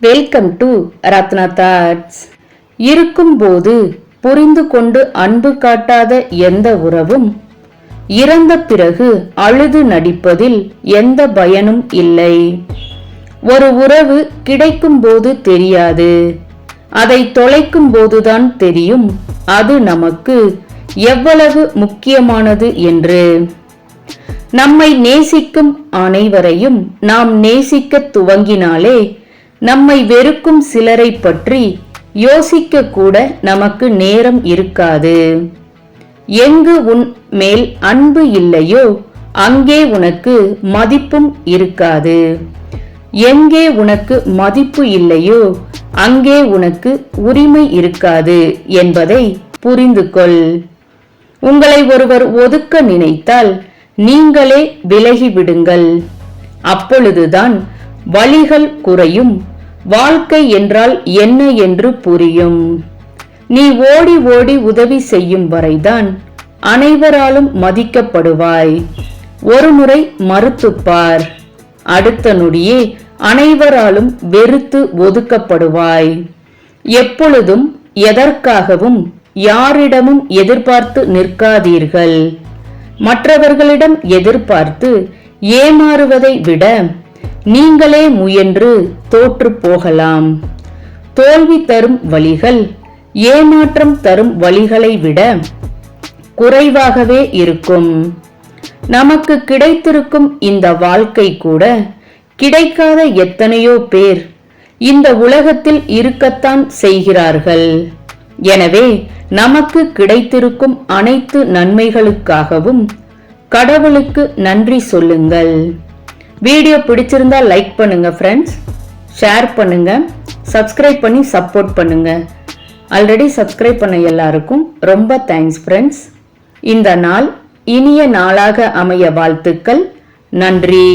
Welcome to Ratna thoughts இருக்கும்போது புரிந்து கொண்டு அன்பு காட்டாத எந்த உறவும் இறந்த பிறகு அழுது நடிப்பதில் எந்த பயனும் இல்லை. ஒரு உறவு கிடைக்கும் போது தெரியாது. அதை தொலைக்கும் போதுதான் தெரியும். அது நமக்கு எவ்வளவு முக்கியமானது என்று. நம்மை நேசிக்கும் அனைவரையும் நாம் நேசிக்க துவங்கினாலே நம்மை வெறுக்கும் சிலரை பற்றி யோசிக்க கூட நமக்கு நேரம் இருக்காது. எங்கு உன் மேல் அன்பு இல்லையோ அங்கே உனக்கு மதிப்பும் இருக்காது. எங்கே உனக்கு மதிப்பு இல்லையோ அங்கே உனக்கு உரிமை இருக்காது என்பதை புரிந்து கொள் உங்களை ஒருவர் ஒதுக்க நினைத்தால் நீங்களே விலகிவிடுங்கள். அப்பொழுதுதான் வழிகள் குறையும் வாழ்க்கை என்றால் என்ன என்று புரியும். நீ ஓடி ஓடி உதவி செய்யும் வரைதான் அனைவராலும் மதிக்கப்படுவாய். ஒருமுறை மறுத்துப்பார். அடுத்த நொடியே அனைவராலும் வெறுத்து ஒதுக்கப்படுவாய். எப்பொழுதும் எதற்காகவும் யாரிடமும் எதிர்பார்த்து நிற்காதீர்கள். மற்றவர்களிடம் எதிர்பார்த்து ஏமாறுவதை விட நீங்களே முயன்று தோற்று போகலாம். தோல்வி தரும் வழிகள் ஏமாற்றம் தரும் வழிகளை விட குறைவாகவே இருக்கும். நமக்கு கிடைத்திருக்கும் இந்த வாழ்க்கை கூட கிடைக்காத எத்தனையோ பேர் இந்த உலகத்தில் இருக்கத்தான் செய்கிறார்கள். எனவே நமக்கு கிடைத்திருக்கும் அனைத்து நன்மைகளுக்காகவும் கடவுளுக்கு நன்றி சொல்லுங்கள். வீடியோ பிடிச்சிருந்தா லைக் பண்ணுங்க ஃப்ரெண்ட்ஸ் ஷேர் பண்ணுங்க. சப்ஸ்கிரைப் பண்ணி சப்போர்ட் பண்ணுங்க. ஆல்ரெடி சப்ஸ்கிரைப் பண்ண எல்லாருக்கும் ரொம்ப தேங்க்ஸ் ஃப்ரெண்ட்ஸ் இந்த நாள் இனிய நாளாக அமைய வாழ்த்துக்கள். நன்றி.